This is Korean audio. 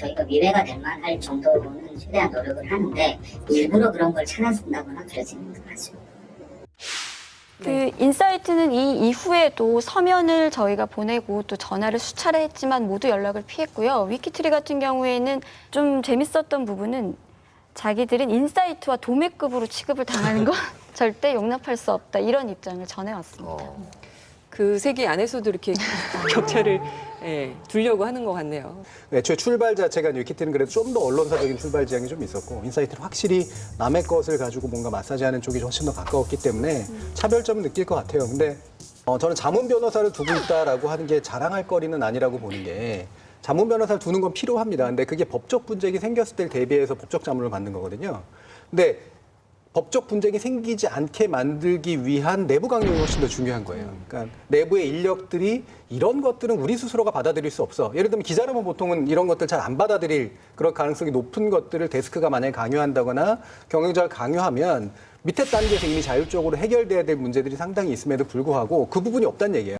저희가 위배가 될 만할 정도로는 최대한 노력을 하는데 일부러 그런 걸 찾아준다거나 그러지는 않죠. 그 인사이트는 이 이후에도 서면을 저희가 보내고 또 전화를 수차례 했지만 모두 연락을 피했고요. 위키트리 같은 경우에는 좀 재밌었던 부분은 자기들은 인사이트와 도매급으로 취급을 당하는 건 절대 용납할 수 없다 이런 입장을 전해왔습니다. 그 세계 안에서도 이렇게 격차를 예, 두려고 하는 것 같네요. 애초에 출발 자체가 위키트는 그래도 좀 더 언론사적인 출발 지향이 좀 있었고 인사이트는 확실히 남의 것을 가지고 뭔가 마사지하는 쪽이 훨씬 더 가까웠기 때문에 차별점을 느낄 것 같아요. 근데 어, 저는 자문 변호사를 두고 있다라고 하는 게 자랑할 거리는 아니라고 보는 게 자문 변호사를 두는 건 필요합니다. 근데 그게 법적 분쟁이 생겼을 때를 대비해서 법적 자문을 받는 거거든요. 근데 법적 분쟁이 생기지 않게 만들기 위한 내부 강령이 훨씬 더 중요한 거예요. 그러니까 내부의 인력들이 이런 것들은 우리 스스로가 받아들일 수 없어. 예를 들면 기자라면 보통은 이런 것들 잘 안 받아들일 그런 가능성이 높은 것들을 데스크가 만약에 강요한다거나 경영자가 강요하면 밑에 단계에서 이미 자율적으로 해결돼야 될 문제들이 상당히 있음에도 불구하고 그 부분이 없다는 얘기예요.